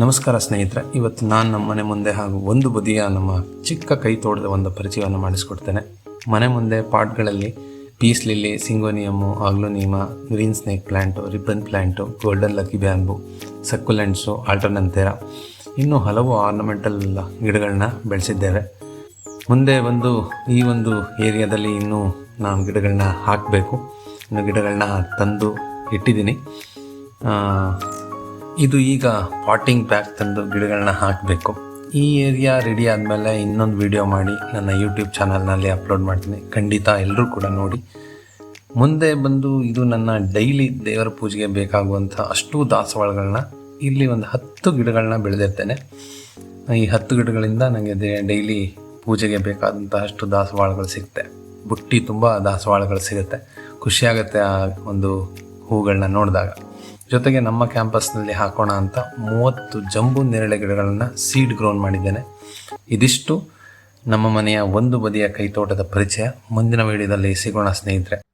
ನಮಸ್ಕಾರ ಸ್ನೇಹಿತರೆ, ಇವತ್ತು ನಾನು ನಮ್ಮ ಮನೆ ಮುಂದೆ ಹಾಗೂ ಒಂದು ಬದಿಯ ನಮ್ಮ ಚಿಕ್ಕ ಕೈ ತೋಟದ ಒಂದು ಪರಿಚಯವನ್ನು ಮಾಡಿಸ್ಕೊಡ್ತೇನೆ. ಮನೆ ಮುಂದೆ ಪಾಟ್ಗಳಲ್ಲಿ peace lily syngonium aglaonema green snake plant ribbon plant golden lucky bamboo succulents alternanthera ಇನ್ನೂ ಹಲವು ಆರ್ನಮೆಂಟಲ್ ಗಿಡಗಳನ್ನ ಬೆಳೆಸಿದ್ದೇವೆ. ಮುಂದೆ ಒಂದು, ಈ ಒಂದು ಏರಿಯಾದಲ್ಲಿ ಇನ್ನೂ ನಾನು ಗಿಡಗಳನ್ನ ಹಾಕಬೇಕು. ಇನ್ನು ಗಿಡಗಳನ್ನ ತಂದು ಇಟ್ಟಿದ್ದೀನಿ. ಇದು ಈಗ ಪಾಟಿಂಗ್ ಪ್ಯಾಕ್ ತಂದು ಗಿಡಗಳನ್ನ ಹಾಕಬೇಕು. ಈ ಏರಿಯಾ ರೆಡಿ ಆದಮೇಲೆ ಇನ್ನೊಂದು ವಿಡಿಯೋ ಮಾಡಿ ನನ್ನ ಯೂಟ್ಯೂಬ್ ಚಾನಲ್ನಲ್ಲಿ ಅಪ್ಲೋಡ್ ಮಾಡ್ತೀನಿ. ಖಂಡಿತ ಎಲ್ಲರೂ ಕೂಡ ನೋಡಿ. ಮುಂದೆ ಬಂದು ಇದು ನನ್ನ ಡೈಲಿ ದೇವರ ಪೂಜೆಗೆ ಬೇಕಾಗುವಂಥ ಅಷ್ಟು ದಾಸವಾಳಗಳನ್ನ ಇಲ್ಲಿ ಒಂದು ಹತ್ತು ಗಿಡಗಳನ್ನ ಬೆಳೆದಿರ್ತೇನೆ. ಈ ಹತ್ತು ಗಿಡಗಳಿಂದ ನನಗೆ ಡೈಲಿ ಪೂಜೆಗೆ ಬೇಕಾದಂಥ ಅಷ್ಟು ದಾಸವಾಳಗಳು ಸಿಗುತ್ತೆ. ಬುಟ್ಟಿ ತುಂಬ ದಾಸವಾಳಗಳು ಸಿಗುತ್ತೆ. ಖುಷಿಯಾಗುತ್ತೆ ಆ ಒಂದು ಹೂಗಳನ್ನ ನೋಡಿದಾಗ. ಜೊತೆಗೆ ನಮ್ಮ ಕ್ಯಾಂಪಸ್ನಲ್ಲಿ ಹಾಕೋಣ ಅಂತ ಮೂವತ್ತು ಜಂಬು ನೇರಳೆ ಗಿಡಗಳನ್ನು ಸೀಡ್ ಗ್ರೋನ್ ಮಾಡಿದ್ದೇನೆ. ಇದಿಷ್ಟು ನಮ್ಮ ಮನೆಯ ಒಂದು ಬದಿಯ ಕೈತೋಟದ ಪರಿಚಯ. ಮುಂದಿನ ವೀಡಿಯೋದಲ್ಲಿ ಸಿಗೋಣ ಸ್ನೇಹಿತರೆ.